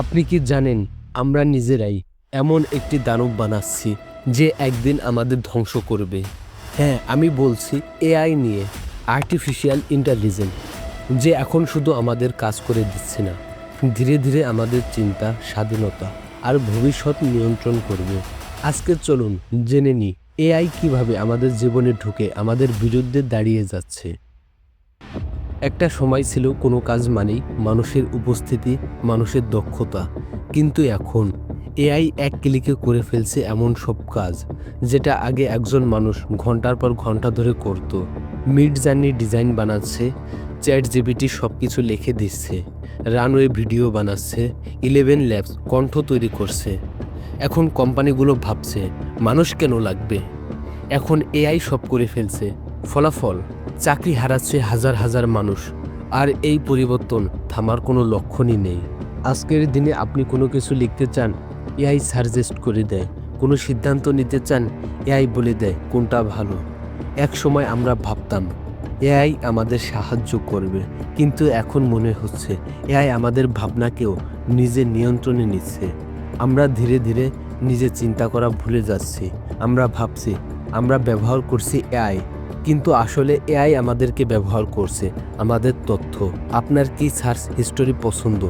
আপনি কি জানেন, আমরা নিজেরাই এমন একটি দানব বানাচ্ছি যে একদিন আমাদের ধ্বংস করবে। হ্যাঁ আমি বলছি এআই নিয়ে আর্টিফিশিয়াল ইন্টেলিজেন্স যে এখন শুধু আমাদের কাজ করে দিচ্ছে না, ধীরে ধীরে আমাদের চিন্তা, স্বাধীনতা আর ভবিষ্যৎ নিয়ন্ত্রণ করবে। আজকে চলুন জেনে নিই এআই কীভাবে আমাদের জীবনে ঢুকে আমাদের বিরুদ্ধে দাঁড়িয়ে যাচ্ছে। একটা সময় ছিল কোনো কাজ মানেই মানুষের উপস্থিতি, মানুষের দক্ষতা। কিন্তু এখন এআই এক ক্লিকে করে ফেলছে এমন সব কাজ, যেটা আগে একজন মানুষ ঘণ্টার পর ঘণ্টা ধরে করত। মিড জার্নি ডিজাইন বানাচ্ছে চ্যাট জিবিটি সব কিছু লিখে দিচ্ছে, রানওয়ে ভিডিও বানাচ্ছে, ইলেভেন ল্যাবস কণ্ঠ তৈরি করছে। এখন কোম্পানিগুলো ভাবছে, মানুষ কেন লাগবে? এখন এআই সব করে ফেলছে, ফলাফল চাকরি হারাচ্ছে হাজার হাজার মানুষ, আর এই পরিবর্তন থামার কোনো লক্ষণই নেই। আজকের দিনে আপনি কোনো কিছু লিখতে চান, এআই সাজেস্ট করে দেয়। কোনো সিদ্ধান্ত নিতে চান, এআই বলে দেয় কোনটা ভালো। এক সময় আমরা ভাবতাম, এআই আমাদের সাহায্য করবে, কিন্তু এখন মনে হচ্ছে এআই আমাদের ভাবনাকেও নিজের নিয়ন্ত্রণে নিচ্ছে। আমরা ধীরে ধীরে নিজে চিন্তা করা ভুলে যাচ্ছি। আমরা ভাবছি, আমরা ব্যবহার করছি এআই। কিন্তু আসলে এআই আমাদেরকে ব্যবহার করছে, আমাদের তথ্য, আপনার কি সার্চ হিস্টোরি পছন্দ,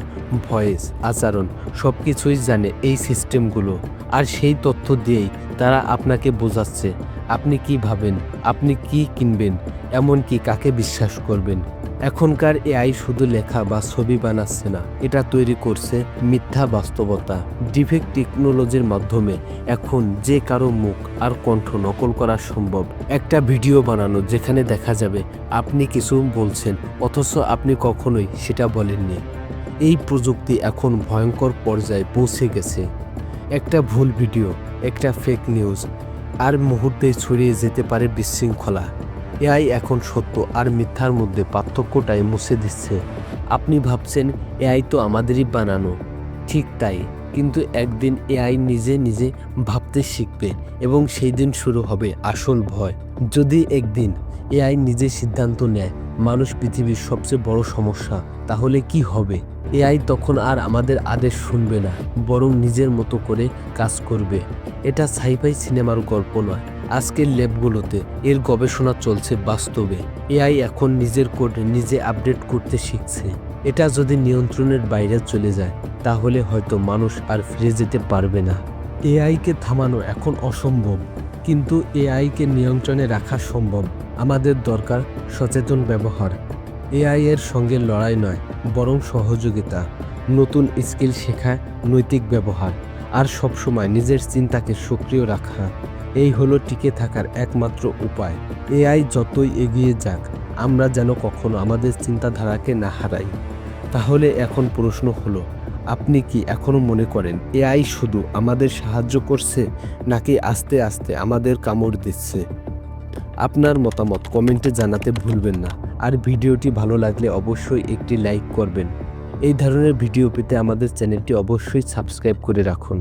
ভয়েস, আচরণ সব কিছুই জানে এই সিস্টেমগুলো। আর সেই তথ্য দিয়েই তারা আপনাকে বোঝাচ্ছে, আপনি কি ভাবেন, আপনি কি কিনবেন, এমনকি কাকে বিশ্বাস করবেন। এখনকার এআই শুধু লেখা বা ছবি বানাচ্ছে না, এটা তৈরি করছে মিথ্যা বাস্তবতা। ডিফেক্ট টেকনোলজির মাধ্যমে এখন যে কারও মুখ আর কণ্ঠ নকল করা সম্ভব। একটা ভিডিও বানানো যেখানে দেখা যাবে আপনি কিছু বলছেন, অথচ আপনি কখনোই সেটা বলেননি। এই প্রযুক্তি এখন ভয়ঙ্কর পর্যায়ে পৌঁছে গেছে। একটা ভুল ভিডিও, একটা ফেক নিউজ আর মুহূর্তে ছড়িয়ে যেতে পারে বিশৃঙ্খলা। এআই এখন সত্য আর মিথ্যার মধ্যে পার্থক্যটাই মুছে দিচ্ছে। আপনি ভাবছেন, এআই তো আমাদেরই বানানো। ঠিক তাই, কিন্তু একদিন এআই নিজে নিজে ভাবতে শিখবে এবং সেই দিন শুরু হবে আসল ভয়। যদি একদিন এআই নিজে সিদ্ধান্ত নেয়, মানুষ পৃথিবীর সবচেয়ে বড় সমস্যা, তাহলে কি হবে? এআই তখন আর আমাদের আদেশ শুনবে না, বরং নিজের মতো করে কাজ করবে। এটা সাইফাই সিনেমার গল্প নয়, আজকের ল্যাবগুলোতে। এর গবেষণা চলছে বাস্তবে। এআই এখন নিজের কোড নিজে আপডেট করতে শিখছে। এটা যদি নিয়ন্ত্রণের বাইরে চলে যায়, তাহলে হয়তো মানুষ আর ফিরে যেতে পারবে না। এআইকে থামানো এখন অসম্ভব, কিন্তু এআইকে নিয়ন্ত্রণে রাখা সম্ভব। আমাদের দরকার সচেতন ব্যবহার। এআই এর সঙ্গে লড়াই নয়, বরং সহযোগিতা। নতুন স্কিল শেখা নৈতিক ব্যবহার আর সবসময় নিজের চিন্তাকে সক্রিয় রাখা। এই হলো টিকে থাকার একমাত্র উপায়। এআই যতই এগিয়ে যাক, আমরা যেন কখনো আমাদের চিন্তাধারাকে না হারাই। তাহলে এখন প্রশ্ন হলো, আপনি কি এখনও মনে করেন এআই শুধু আমাদের সাহায্য করছে, নাকি আস্তে আস্তে আমাদের কামড় দিচ্ছে? আপনার মতামত কমেন্টে জানাতে ভুলবেন না। আর ভিডিওটি ভালো লাগলে অবশ্যই একটি লাইক করবেন। এই ধরনের ভিডিও পেতে আমাদের চ্যানেলটি অবশ্যই সাবস্ক্রাইব করে রাখুন।